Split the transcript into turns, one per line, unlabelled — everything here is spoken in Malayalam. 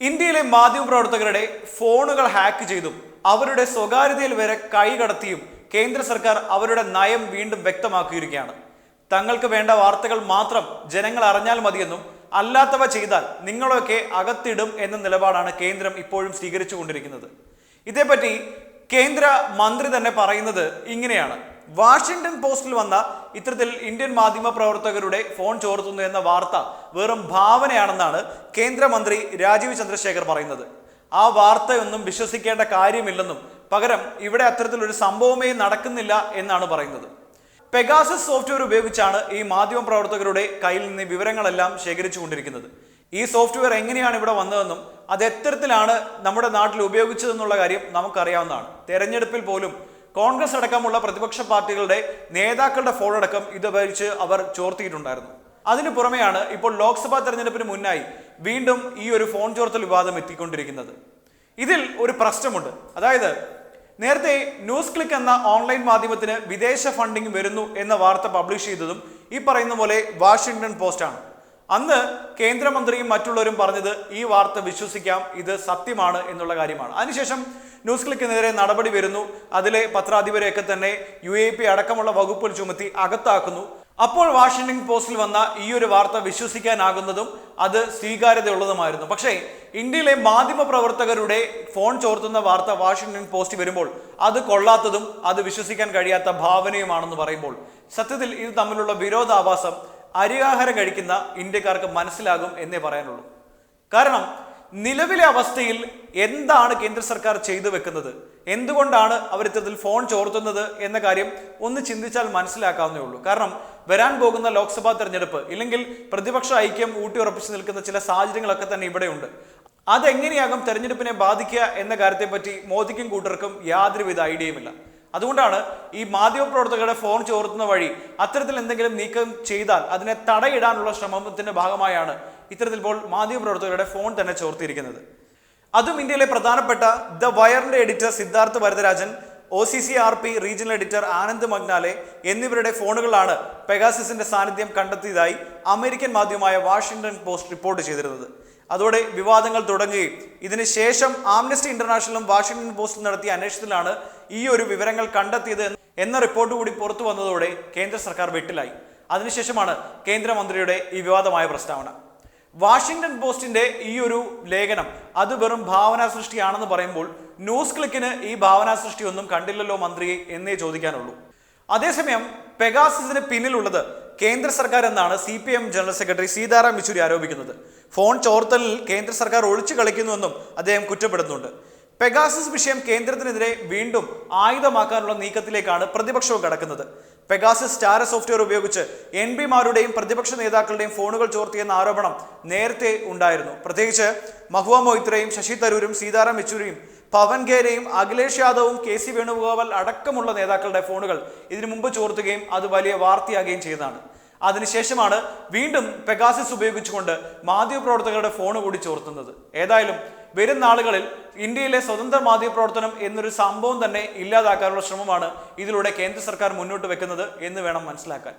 ഇന്ത്യയിലെ മാധ്യമപ്രവർത്തകരുടെ ഫോണുകൾ ഹാക്ക് ചെയ്തും അവരുടെ സ്വകാര്യതയിൽ വരെ കൈകടത്തിയും കേന്ദ്ര സർക്കാർ അവരുടെ നയം വീണ്ടും വ്യക്തമാക്കിയിരിക്കുകയാണ്. തങ്ങൾക്ക് വേണ്ട വാർത്തകൾ മാത്രം ജനങ്ങൾ അറിഞ്ഞാൽ മതിയെന്നും അല്ലാത്തവ ചെയ്താൽ നിങ്ങളൊക്കെ അകത്തിടും എന്ന നിലപാടാണ് കേന്ദ്രം ഇപ്പോഴും സ്വീകരിച്ചുകൊണ്ടിരിക്കുന്നത്. ഇതേപ്പറ്റി കേന്ദ്ര മന്ത്രി തന്നെ പറയുന്നത് ഇങ്ങനെയാണ്. വാഷിംഗ്ടൺ പോസ്റ്റിൽ വന്ന ഇത്തരത്തിൽ ഇന്ത്യൻ മാധ്യമ പ്രവർത്തകരുടെ ഫോൺ ചോർത്തുന്നു എന്ന വാർത്ത വെറും ഭാവനയാണെന്നാണ് കേന്ദ്രമന്ത്രി രാജീവ് ചന്ദ്രശേഖർ പറയുന്നത്. ആ വാർത്തയൊന്നും വിശ്വസിക്കേണ്ട കാര്യമില്ലെന്നും പകരം ഇവിടെ അത്തരത്തിലൊരു സംഭവമേ നടക്കുന്നില്ല എന്നാണ് പറയുന്നത്. പെഗാസസ് സോഫ്റ്റ്വെയർ ഉപയോഗിച്ചാണ് ഈ മാധ്യമ പ്രവർത്തകരുടെ കയ്യിൽ നിന്ന് വിവരങ്ങളെല്ലാം ശേഖരിച്ചുകൊണ്ടിരിക്കുന്നത്. ഈ സോഫ്റ്റ്വെയർ എങ്ങനെയാണ് ഇവിടെ വന്നതെന്നും അത് എത്തരത്തിലാണ് നമ്മുടെ നാട്ടിൽ ഉപയോഗിച്ചതെന്നുള്ള കാര്യം നമുക്കറിയാവുന്നതാണ്. തെരഞ്ഞെടുപ്പിൽ പോലും കോൺഗ്രസ് അടക്കമുള്ള പ്രതിപക്ഷ പാർട്ടികളുടെ നേതാക്കളുടെ ഫോൺ അടക്കം ഇത് ഉപയോഗിച്ച് അവർ ചോർത്തിയിട്ടുണ്ടായിരുന്നു. അതിനു പുറമെയാണ് ഇപ്പോൾ ലോക്സഭാ തെരഞ്ഞെടുപ്പിന് മുന്നായി വീണ്ടും ഈ ഒരു ഫോൺ ചോർത്തൽ വിവാദം എത്തിക്കൊണ്ടിരിക്കുന്നത്. ഇതിൽ ഒരു പ്രശ്നമുണ്ട്. അതായത് നേരത്തെ ന്യൂസ് ക്ലിക്ക് എന്ന ഓൺലൈൻ മാധ്യമത്തിന് വിദേശ ഫണ്ടിംഗ് വരുന്നു എന്ന വാർത്ത പബ്ലിഷ് ചെയ്തതും ഈ പറയുന്ന പോലെ വാഷിംഗ്ടൺ പോസ്റ്റാണ്. അന്ന് കേന്ദ്രമന്ത്രിയും മറ്റുള്ളവരും പറഞ്ഞത് ഈ വാർത്ത വിശ്വസിക്കാം ഇത് സത്യമാണ് എന്നുള്ള കാര്യമാണ്. അതിനുശേഷം ന്യൂസ് ക്ലിക്കിനെതിരെ നടപടി വരുന്നു. അതിലെ പത്രാധിപരെയൊക്കെ തന്നെ യു എ പി അടക്കമുള്ള വകുപ്പുകൾ ചുമത്തി അകത്താക്കുന്നു. അപ്പോൾ വാഷിംഗ്ടൺ പോസ്റ്റിൽ വന്ന ഈ ഒരു വാർത്ത വിശ്വസിക്കാനാകുന്നതും അത് സ്വീകാര്യതയുള്ളതുമായിരുന്നു. പക്ഷേ ഇന്ത്യയിലെ മാധ്യമ പ്രവർത്തകരുടെ ഫോൺ ചോർത്തുന്ന വാർത്ത വാഷിംഗ്ടൺ പോസ്റ്റ് വരുമ്പോൾ അത് കൊള്ളാത്തതും അത് വിശ്വസിക്കാൻ കഴിയാത്ത ഭാവനയുമാണെന്ന് പറയുമ്പോൾ സത്യത്തിൽ ഇത് തമ്മിലുള്ള വിരോധാഭാസം അരിയാഹാരം കഴിക്കുന്ന ഇന്ത്യക്കാർക്ക് മനസ്സിലാകും എന്നേ പറയാനുള്ളൂ. കാരണം നിലവിലെ അവസ്ഥയിൽ എന്താണ് കേന്ദ്ര സർക്കാർ ചെയ്തു വെക്കുന്നത്? എന്തുകൊണ്ടാണ് അവർ ഇത്തരത്തിൽ ഫോൺ ചോർത്തുന്നത് എന്ന കാര്യം ഒന്ന് ചിന്തിച്ചാൽ മനസ്സിലാക്കാവുന്നേ ഉള്ളൂ. കാരണം വരാൻ പോകുന്ന ലോക്സഭാ തെരഞ്ഞെടുപ്പ് ഇല്ലെങ്കിൽ പ്രതിപക്ഷ ഐക്യം ഊട്ടിയുറപ്പിച്ച് നിൽക്കുന്ന ചില സാഹചര്യങ്ങളൊക്കെ തന്നെ ഇവിടെയുണ്ട്. അതെങ്ങനെയാകും തെരഞ്ഞെടുപ്പിനെ ബാധിക്കുക എന്ന കാര്യത്തെപ്പറ്റി മോദിക്കും കൂട്ടർക്കും യാതൊരുവിധ ഐഡിയയുമില്ല. അതുകൊണ്ടാണ് ഈ മാധ്യമപ്രവർത്തകരുടെ ഫോൺ ചോർത്തുന്ന വഴി അത്തരത്തിൽ എന്തെങ്കിലും നീക്കം ചെയ്താൽ അതിനെ തടയിടാനുള്ള ശ്രമത്തിന്റെ ഭാഗമായാണ് ഇത്തരത്തിൽ ഇപ്പോൾ മാധ്യമപ്രവർത്തകരുടെ ഫോൺ തന്നെ ചോർത്തിയിരിക്കുന്നത്. അതും ഇന്ത്യയിലെ പ്രധാനപ്പെട്ട ദ വയറിന്റെ editor Siddharth Varadarajan O C C R P regional editor Anand Mangnale എന്നിവരുടെ ഫോണുകളാണ് പെഗാസിസിന്റെ സാന്നിധ്യം കണ്ടെത്തിയതായി അമേരിക്കൻ മാധ്യമമായ വാഷിംഗ്ടൺ പോസ്റ്റ് റിപ്പോർട്ട് ചെയ്തിരുന്നത്. അതോടെ വിവാദങ്ങൾ തുടങ്ങുകയും ഇതിനുശേഷം ആംനസ്റ്റി ഇന്റർനാഷണലും വാഷിംഗ്ടൺ പോസ്റ്റും നടത്തിയ അന്വേഷണത്തിലാണ് ഈ ഒരു വിവരങ്ങൾ കണ്ടെത്തിയത് എന്ന റിപ്പോർട്ട് കൂടി പുറത്തു വന്നതോടെ കേന്ദ്ര സർക്കാർ വെട്ടിലായി. അതിനുശേഷമാണ് കേന്ദ്രമന്ത്രിയുടെ ഈ വിവാദമായ പ്രസ്താവന. വാഷിംഗ്ടൺ പോസ്റ്റിന്റെ ഈ ഒരു ലേഖനം അത് വെറും ഭാവനാ സൃഷ്ടിയാണെന്ന് പറയുമ്പോൾ ന്യൂസ് ക്ലിക്കിന് ഈ ഭാവനാ സൃഷ്ടി ഒന്നും കണ്ടില്ലല്ലോ മന്ത്രി എന്നേ ചോദിക്കാനുള്ളൂ. അതേസമയം പെഗാസിന് പിന്നിലുള്ളത് കേന്ദ്ര സർക്കാർ എന്നാണ് C P M general secretary Sitaram Yechury ആരോപിക്കുന്നത്. ഫോൺ ചോർത്തലിൽ കേന്ദ്ര സർക്കാർ ഒളിച്ചു കളിക്കുന്നുവെന്നും അദ്ദേഹം കുറ്റപ്പെടുന്നുണ്ട് പെഗാസസ് വിഷയം കേന്ദ്രത്തിനെതിരെ വീണ്ടും ആയുധമാക്കാനുള്ള നീക്കത്തിലേക്കാണ് പ്രതിപക്ഷവും കടക്കുന്നത്. പെഗാസസ് സ്റ്റാര സോഫ്റ്റ്വെയർ ഉപയോഗിച്ച് എൻ പിമാരുടെയും പ്രതിപക്ഷ നേതാക്കളുടെയും ഫോണുകൾ ചോർത്തിയെന്ന ആരോപണം നേരത്തെ ഉണ്ടായിരുന്നു. പ്രത്യേകിച്ച് മഹുവ മൊയ്ത്രയും ശശി തരൂരും സീതാറാം യെച്ചൂരിയും പവൻ ഖേരയും അഖിലേഷ് യാദവും കെ സി വേണുഗോപാൽ അടക്കമുള്ള നേതാക്കളുടെ ഫോണുകൾ ഇതിനു മുമ്പ് ചോർത്തുകയും അത് വലിയ വാർത്തയാകുകയും ചെയ്തതാണ്. അതിനുശേഷമാണ് വീണ്ടും പെഗാസിസ് ഉപയോഗിച്ചുകൊണ്ട് മാധ്യമപ്രവർത്തകരുടെ ഫോൺ കൂടി ചോർത്തുന്നത്. ഏതായാലും വരും നാളുകളിൽ ഇന്ത്യയിലെ സ്വതന്ത്ര മാധ്യമപ്രവർത്തനം എന്നൊരു സംഭവം തന്നെ ഇല്ലാതാക്കാനുള്ള ശ്രമമാണ് ഇതിലൂടെ കേന്ദ്ര സർക്കാർ മുന്നോട്ട് വെക്കുന്നത് എന്ന് വേണം മനസ്സിലാക്കാൻ.